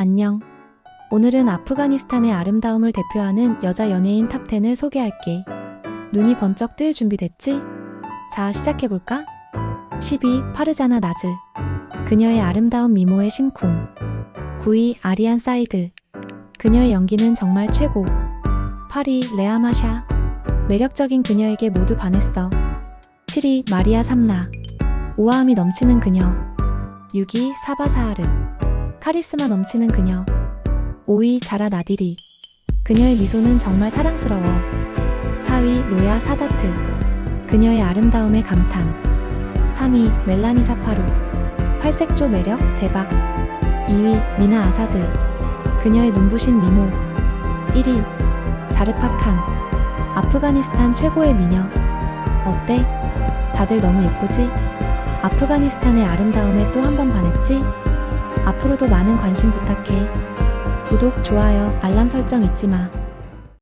안녕. 오늘은 아프가니스탄의 아름다움을 대표하는 여자 연예인 탑10을 소개할게. 눈이 번쩍 뜰 준비됐지? 자, 시작해볼까? 10위 파르자나 나즈. 그녀의 아름다운 미모에 심쿵. 9위 아리안 사이드. 그녀의 연기는 정말 최고. 8위 레아 마샤. 매력적인 그녀에게 모두 반했어. 7위 마리아 삼나. 우아함이 넘치는 그녀. 6위 사바사하르. 카리스마 넘치는 그녀. 5위 자라 나디리. 그녀의 미소는 정말 사랑스러워. 4위 로야 사다트. 그녀의 아름다움에 감탄. 3위 멜라니 사파루. 팔색조 매력 대박. 2위 미나 아사드. 그녀의 눈부신 미모. 1위 자르파 칸. 아프가니스탄 최고의 미녀. 어때? 다들 너무 예쁘지? 아프가니스탄의 아름다움에 또 한 번 반했지? 앞으로도 많은 관심 부탁해. 구독, 좋아요, 알람 설정 잊지 마.